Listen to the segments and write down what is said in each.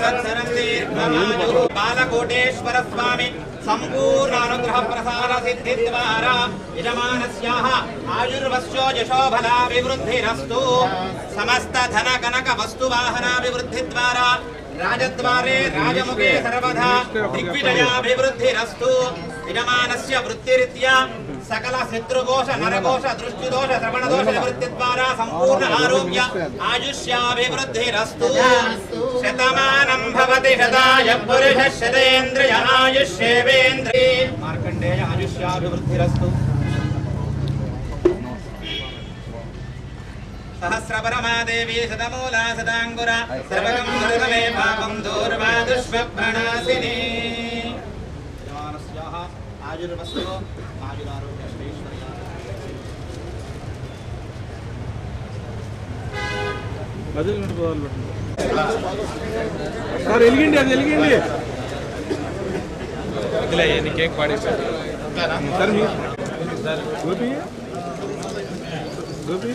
సంవత్సరం బాలకోటేశ్వర స్వామి సంపూర్ణానుగ్రహ ప్రసార సిద్ధి ద్వారా యజమానస్యాః ఆయుర్వస్యో యశోబలాభివృద్ధిరస్తు సమస్త ధన కనక వస్తు వాహనాభివృద్ధి ద్వారా రాజద్వారే రాజముఖే సర్వదా దిగ్విజయాభివృద్ధిరస్తు యజమానస్య వృత్తిరీత్యా సకల శత్రుకోశ నరకోశ దృష్టిదోష శ్రవణదోష నివృత్తి ద్వారా సంపూర్ణ ఆరోగ్య ఆయుష్యాభివృద్ధిరస్తు. శతమానం భవతి శతాయ పురుష శతేంద్రియ ఆయుష్యేవేంద్రియే మార్కండేయ ఆయుష్యాభివృద్ధిరస్తు. సహస్రపరమాదేవి శతమూలా శతాంగుర. సర్వగం సర్వమే పాపం దూర్వా దుష్ప్రణాశిని యజమానస్యాః ఆయుర్వస్తో. సార్ వెలిగిండి అది వెలిగిండి కేక్ పాడేసారు sir me Gopi Gopi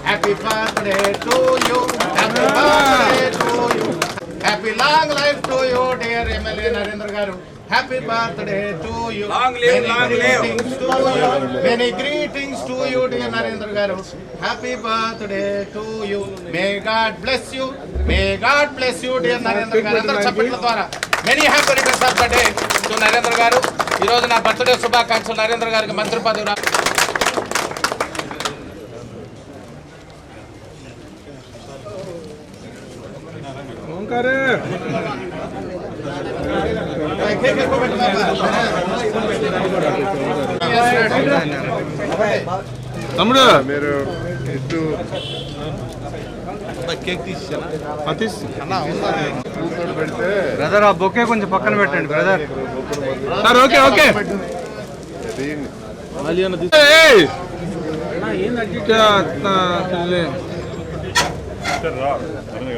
Happy birthday to you. Happy birthday to you. Happy long life to you, dear MLA Narendra Garu. Happy birthday to you. Long live, Many long live. greetings to you. Many greetings to you, dear Narendra Garu. Happy birthday to you. May God bless you. May God bless you, dear Narendra Garu. అందరూ చప్పట్ల ద్వారా many happy returns of birthday to Narendra garu ఈ రోజు నా birthday శుభాకాంక్షలు నరేంద్ర గారికి మంత్రి పదవి తమ్ముడు. మీరు ఇటు బ్రదర్ ఆ బొకే కొంచెం పక్కన పెట్టండి బ్రదర్. Sir okay okay. దీన్ని ఏయ్! చా, నా తల్లి.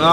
ఆ.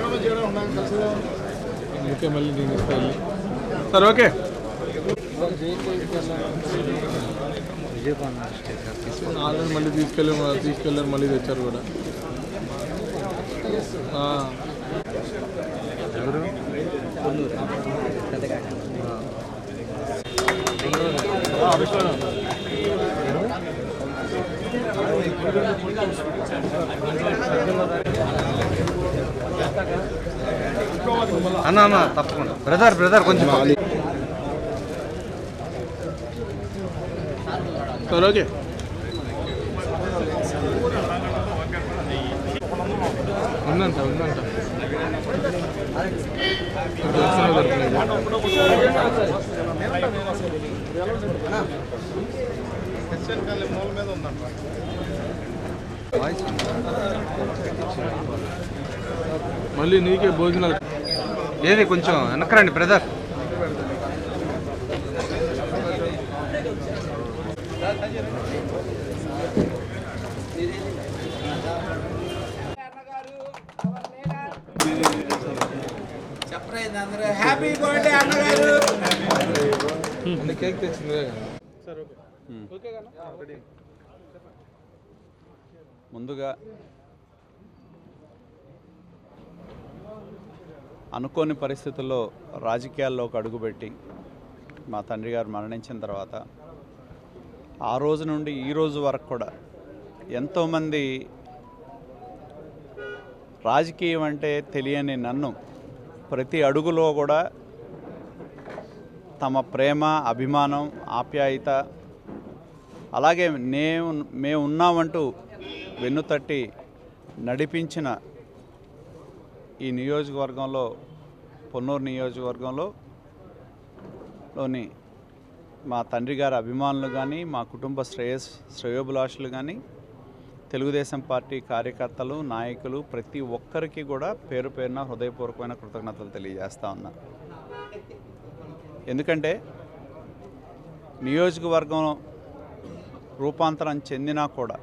ఇంకే మళ్ళీ నేను ఇస్తా వెళ్ళి సార్ ఓకే. ఆల్రెడీ మళ్ళీ తీసుకెళ్ళి తీసుకెళ్ళారు మళ్ళీ తెచ్చారు కూడా. ఆ. అన్న అన్న తప్పకుండా. బ్రదర్ బ్రదర్ కొంచెం సార్ ఓకే ఉందంట ఉందంట. దర్శనం దొరికింది. మళ్ళీ నీకే భోజనాలు. ఏది కొంచెం వెనకరండి బ్రదర్. హ్యాపీ బర్త్డే అన్నగారు అన్ని కేక్ తెచ్చింది సార్ ఓకే. ఓకే కదా రెడీ ముందుగా అనుకోని పరిస్థితుల్లో రాజకీయాల్లోకి అడుగుపెట్టి మా తండ్రి గారు మరణించిన తర్వాత ఆ రోజు నుండి ఈ రోజు వరకు కూడా ఎంతోమంది రాజకీయం అంటే తెలియని నన్ను ప్రతి అడుగులో కూడా తమ ప్రేమ అభిమానం ఆప్యాయత అలాగే నే మేము ఉన్నామంటూ వెన్నుతట్టి నడిపించిన ఈ నియోజకవర్గంలో పొన్నూరు నియోజకవర్గంలో లోని మా తండ్రి గారి అభిమానులు కానీ మా కుటుంబ శ్రేయస్ శ్రేయోభిలాషులు కానీ తెలుగుదేశం పార్టీ కార్యకర్తలు నాయకులు ప్రతి ఒక్కరికి కూడా పేరు పేరున హృదయపూర్వకమైన కృతజ్ఞతలు తెలియజేస్తా ఉన్నా. ఎందుకంటే నియోజకవర్గం రూపాంతరం చెందినా కూడా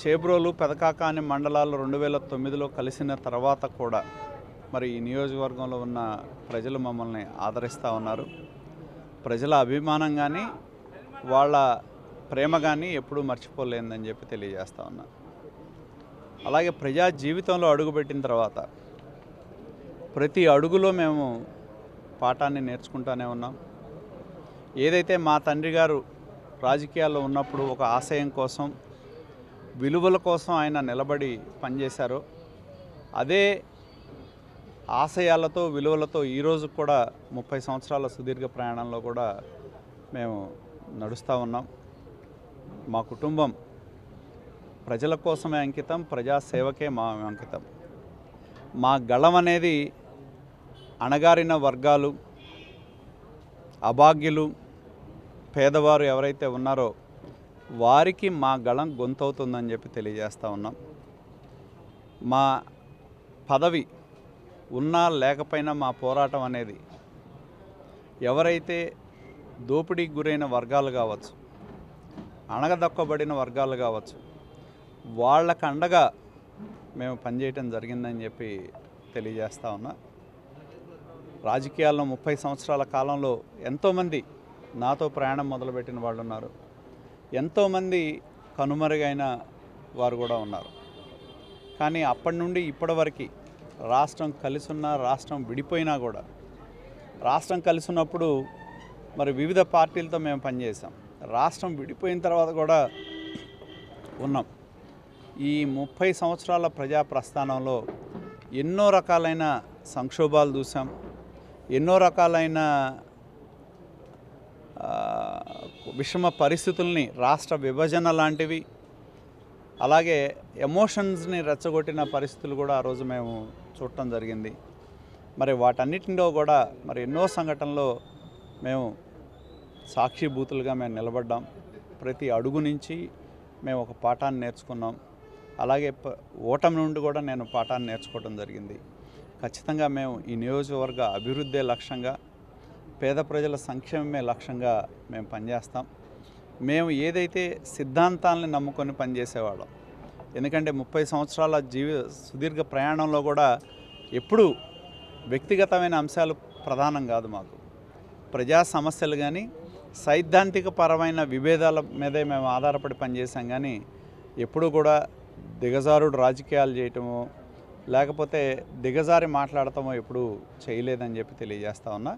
చేబ్రోలు పెదకాక అనే మండలాలు రెండు వేల తొమ్మిదిలో కలిసిన తర్వాత కూడా మరి ఈ నియోజకవర్గంలో ఉన్న ప్రజలు మమ్మల్ని ఆదరిస్తూ ఉన్నారు. ప్రజల అభిమానం కానీ వాళ్ళ ప్రేమ కానీ ఎప్పుడూ మర్చిపోలేదని చెప్పి తెలియజేస్తూ ఉన్నా. అలాగే ప్రజా జీవితంలో అడుగుపెట్టిన తర్వాత ప్రతి అడుగులో మేము పాఠాన్ని నేర్చుకుంటూనే ఉన్నాం. ఏదైతే మా తండ్రి గారు రాజకీయాల్లో ఉన్నప్పుడు ఒక ఆశయం కోసం విలువల కోసం ఆయన నిలబడి పనిచేశారో. అదే ఆశయాలతో విలువలతో ఈరోజు కూడా ముప్పై సంవత్సరాల సుదీర్ఘ ప్రయాణంలో కూడా మేము నడుస్తూ ఉన్నాం. మా కుటుంబం ప్రజల కోసమే అంకితం ప్రజాసేవకే మా అంకితం. మా గళం అనేది అణగారిన వర్గాలు అభాగ్యులు పేదవారు ఎవరైతే ఉన్నారో వారికి మా గళం గొంతవుతుందని చెప్పి తెలియజేస్తూ ఉన్నాం. మా పదవి ఉన్నా లేకపోయినా మా పోరాటం అనేది ఎవరైతే దోపిడీకి గురైన వర్గాలు కావచ్చు అణగదొక్కబడిన వర్గాలు కావచ్చు వాళ్ళకు అండగా మేము పనిచేయటం జరిగిందని చెప్పి తెలియజేస్తా ఉన్నా. రాజకీయాల్లో ముప్పై సంవత్సరాల కాలంలో ఎంతోమంది నాతో ప్రయాణం మొదలుపెట్టిన వాళ్ళు ఉన్నారు ఎంతోమంది కనుమరుగైన వారు కూడా ఉన్నారు. కానీ అప్పటి నుండి ఇప్పటివరకు రాష్ట్రం కలిసి రాష్ట్రం విడిపోయినా కూడా రాష్ట్రం కలిసి ఉన్నప్పుడు మరి వివిధ పార్టీలతో మేము పనిచేసాం రాష్ట్రం విడిపోయిన తర్వాత కూడా ఉన్నాం. ఈ ముప్పై సంవత్సరాల ప్రజా ప్రస్థానంలో ఎన్నో రకాలైన సంక్షోభాలు చూసాం ఎన్నో రకాలైన విషమ పరిస్థితుల్ని రాష్ట్ర విభజన లాంటివి అలాగే ఎమోషన్స్ని రెచ్చగొట్టిన పరిస్థితులు కూడా ఆ రోజు మేము చూడటం జరిగింది. మరి వాటన్నిటిలో కూడా మరి ఎన్నో సంఘటనలో మేము సాక్షిభూతులుగా మేము నిలబడ్డాం. ప్రతి అడుగు నుంచి మేము ఒక పాఠాన్ని నేర్చుకున్నాం. అలాగే ప- ఓటమి నుండి కూడా నేను పాఠాన్ని నేర్చుకోవడం జరిగింది. ఖచ్చితంగా మేము ఈ నియోజకవర్గ అభివృద్ధే లక్ష్యంగా పేద ప్రజల సంక్షేమమే లక్ష్యంగా మేము పనిచేస్తాం. మేము ఏదైతే సిద్ధాంతాలని నమ్ముకొని పనిచేసేవాళ్ళం ఎందుకంటే ముప్పై సంవత్సరాల జీవి సుదీర్ఘ ప్రయాణంలో కూడా ఎప్పుడూ వ్యక్తిగతమైన అంశాలు ప్రధానం కాదు మాకు. ప్రజా సమస్యలు కానీ సైద్ధాంతిక పరమైన విభేదాల మీదే మేము ఆధారపడి పనిచేసాం కానీ ఎప్పుడూ కూడా దిగజారుడు రాజకీయాలు చేయటమో లేకపోతే దిగజారి మాట్లాడటమో ఎప్పుడు చేయలేదని చెప్పి తెలియజేస్తా ఉన్నా.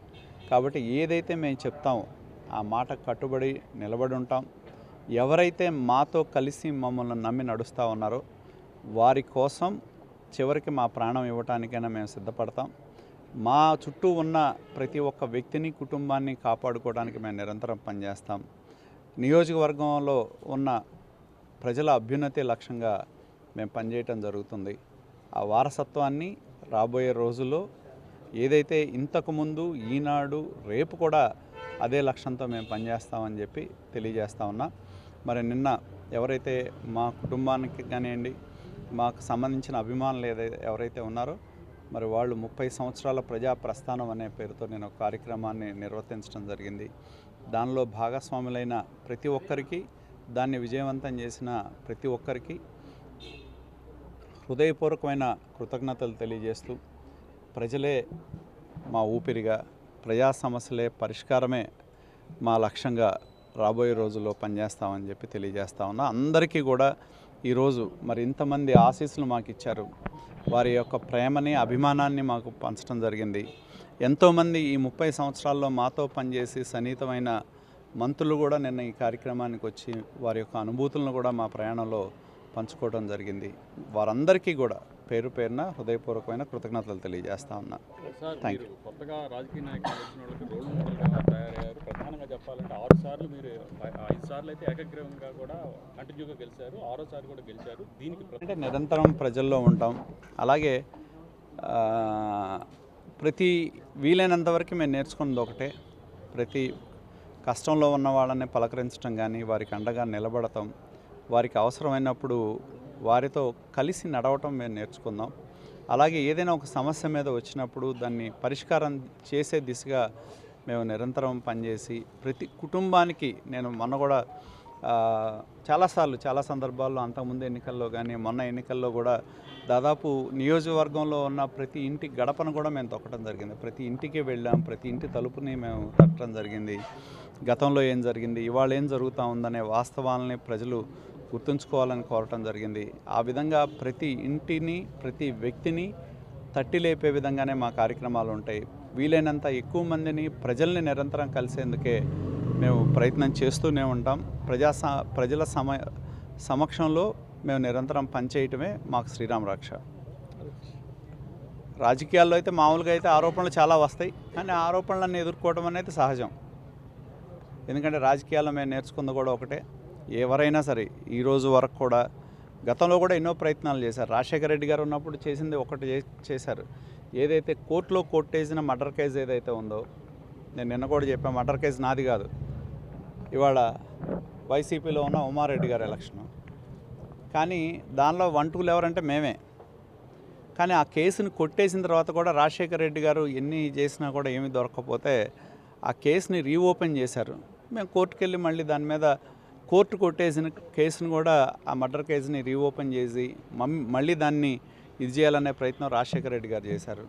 కాబట్టి ఏదైతే మేము చెప్తామో ఆ మాట కట్టుబడి నిలబడి ఉంటాం. ఎవరైతే మాతో కలిసి మమ్మల్ని నమ్మి నడుస్తూ ఉన్నారో వారి కోసం చివరికి మా ప్రాణం ఇవ్వటానికైనా మేము సిద్ధపడతాం. మా చుట్టూ ఉన్న ప్రతి ఒక్క వ్యక్తిని కుటుంబాన్ని కాపాడుకోవడానికి మేము నిరంతరం పనిచేస్తాం. నియోజకవర్గంలో ఉన్న ప్రజల అభ్యున్నతి లక్ష్యంగా మేము పనిచేయటం జరుగుతుంది. ఆ వారసత్వాన్ని రాబోయే రోజుల్లో ఏదైతే ఇంతకుముందు ఈనాడు రేపు కూడా అదే లక్ష్యంతో మేము పనిచేస్తామని చెప్పి తెలియజేస్తా ఉన్నా. మరి నిన్న ఎవరైతే మా కుటుంబానికి కానివ్వండి మాకు సంబంధించిన అభిమానులు ఏదైతే ఎవరైతే ఉన్నారో మరి వాళ్ళు ముప్పై సంవత్సరాల ప్రజా ప్రస్థానం అనే పేరుతో నేను ఒక కార్యక్రమాన్ని నిర్వర్తించడం జరిగింది. దానిలో భాగస్వాములైన ప్రతి ఒక్కరికి దాన్ని విజయవంతం చేసిన ప్రతి ఒక్కరికి హృదయపూర్వకమైన కృతజ్ఞతలు తెలియజేస్తూ ప్రజలే మా ఊపిరిగా ప్రజా సమస్యలే పరిష్కారమే మా లక్ష్యంగా రాబోయే రోజుల్లో పనిచేస్తామని చెప్పి తెలియజేస్తా ఉన్నా. అందరికీ కూడా ఈరోజు మరి ఇంతమంది ఆశీస్సులు మాకు ఇచ్చారు. వారి యొక్క ప్రేమని అభిమానాన్ని మాకు పంచడం జరిగింది. ఎంతోమంది ఈ ముప్పై సంవత్సరాల్లో మాతో పనిచేసి సన్నిహితమైన మంత్రులు కూడా నిన్న ఈ కార్యక్రమానికి వచ్చి వారి యొక్క అనుభూతులను కూడా మా ప్రయాణంలో పంచుకోవడం జరిగింది. వారందరికీ కూడా పేరు పేరున హృదయపూర్వకమైన కృతజ్ఞతలు తెలియజేస్తా ఉన్నా. Thank మీరు కొత్తగా రాజకీయ నాయకులు రోల్ మోడల్గా తయారయ్యారు. ప్రధానంగా చెప్పాలంటే ఆరు సార్లు మీరు ఐదు సార్లు అయితే ఏకగ్రీవంగా కూడా కంటిన్యూగా గెలిచారు. ఆరోసారి కూడా గెలిచారు. దీనికి అంటే నిరంతరం ప్రజల్లో ఉంటాం. అలాగే ప్రతి వీలైనంత వరకు మేము నేర్చుకున్నది ఒకటే. ప్రతి కష్టంలో ఉన్న వాళ్ళని పలకరించడం కానీ వారికి అండగా నిలబడటం వారికి అవసరమైనప్పుడు వారితో కలిసి నడవటం మేము నేర్చుకుందాం. అలాగే ఏదైనా ఒక సమస్య మీద వచ్చినప్పుడు దాన్ని పరిష్కారం చేసే దిశగా మేము నిరంతరం పనిచేసి ప్రతి కుటుంబానికి నేను మొన్న కూడా చాలాసార్లు చాలా సందర్భాల్లో అంతకుముందు ఎన్నికల్లో కానీ మొన్న ఎన్నికల్లో కూడా దాదాపు నియోజకవర్గంలో ఉన్న ప్రతి ఇంటి గడపను కూడా మేము తొక్కడం జరిగింది. ప్రతి ఇంటికి వెళ్ళాం ప్రతి ఇంటి తలుపుని మేము తట్టడం జరిగింది. గతంలో ఏం జరిగింది ఇవాళ ఏం జరుగుతూ ఉందనే వాస్తవాలని ప్రజలు గుర్తుంచుకోవాలని కోరటం జరిగింది. ఆ విధంగా ప్రతి ఇంటిని ప్రతి వ్యక్తిని తట్టి లేపే విధంగానే మా కార్యక్రమాలు ఉంటాయి. వీలైనంత ఎక్కువ మందిని ప్రజల్ని నిరంతరం కలిసేందుకే మేము ప్రయత్నం చేస్తూనే ఉంటాం. ప్రజా ప్రజల సమ సమక్షంలో మేము నిరంతరం పనిచేయటమే మాకు శ్రీరామ రక్ష. రాజకీయాల్లో అయితే మామూలుగా అయితే ఆరోపణలు చాలా వస్తాయి. కానీ ఆరోపణలను ఎదుర్కోవడం అనేది సహజం. ఎందుకంటే రాజకీయాల్లో మేము నేర్చుకుంది కూడా ఒకటే. ఎవరైనా సరే ఈరోజు వరకు కూడా గతంలో కూడా ఎన్నో ప్రయత్నాలు చేశారు. రాజశేఖర రెడ్డి గారు ఉన్నప్పుడు చేసింది ఒకటి చే- చేశారు. ఏదైతే కోర్టులో కొట్టేసిన మర్డర్ కేసు ఏదైతే ఉందో నేను నిన్న కూడా చెప్పాను మర్డర్ కేసు నాది కాదు. ఇవాళ వైసీపీలో ఉన్న ఉమారెడ్డి గారు ఎలక్షన్. కానీ దానిలో వన్ టూలు ఎవరంటే మేమే. కానీ ఆ కేసుని కొట్టేసిన తర్వాత కూడా రాజశేఖర రెడ్డి గారు ఎన్ని చేసినా కూడా ఏమీ దొరకకపోతే ఆ కేసుని రీఓపెన్ చేశారు. మేము కోర్టుకెళ్ళి మళ్ళీ దాని మీద కోర్టు కొట్టేసిన కేసును కూడా ఆ మర్డర్ కేసుని రీఓపెన్ చేసి మళ్ళీ దాన్ని ఇది చేయాలనే ప్రయత్నం రాజశేఖర రెడ్డి గారు చేశారు.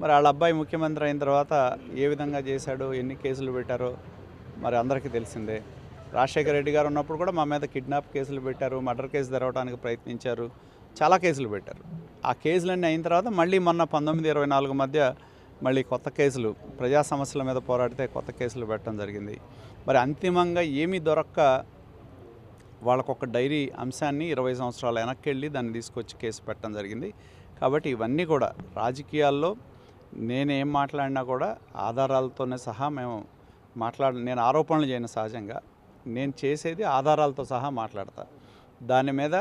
మరి వాళ్ళ అబ్బాయి ముఖ్యమంత్రి అయిన తర్వాత ఏ విధంగా చేశాడో ఎన్ని కేసులు పెట్టారో మరి అందరికీ తెలిసిందే. రాజశేఖర రెడ్డి గారు ఉన్నప్పుడు కూడా మా మీద కిడ్నాప్ కేసులు పెట్టారు మర్డర్ కేసు తెరవడానికి ప్రయత్నించారు చాలా కేసులు పెట్టారు. ఆ కేసులన్నీ అయిన తర్వాత మళ్ళీ మొన్న పంతొమ్మిది ఇరవై నాలుగు మధ్య మళ్ళీ కొత్త కేసులు ప్రజా సమస్యల మీద పోరాడితే కొత్త కేసులు పెట్టడం జరిగింది. మరి అంతిమంగా ఏమీ దొరక్క వాళ్ళకొక డైరీ అంశాన్ని ఇరవై సంవత్సరాలు వెనక్కి వెళ్ళి దాన్ని తీసుకొచ్చి కేసు పెట్టడం జరిగింది. కాబట్టి ఇవన్నీ కూడా రాజకీయాల్లో నేనేం మాట్లాడినా కూడా ఆధారాలతోనే సహా మేము మాట్లాడ నేను ఆరోపణలు చేయను సహజంగా. నేను చేసేది ఆధారాలతో సహా మాట్లాడతా. దాని మీద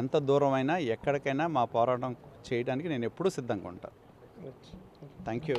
ఎంత దూరమైనా ఎక్కడికైనా మా పోరాటం చేయడానికి నేను ఎప్పుడూ సిద్ధంగా ఉంటాను థ్యాంక్ యూ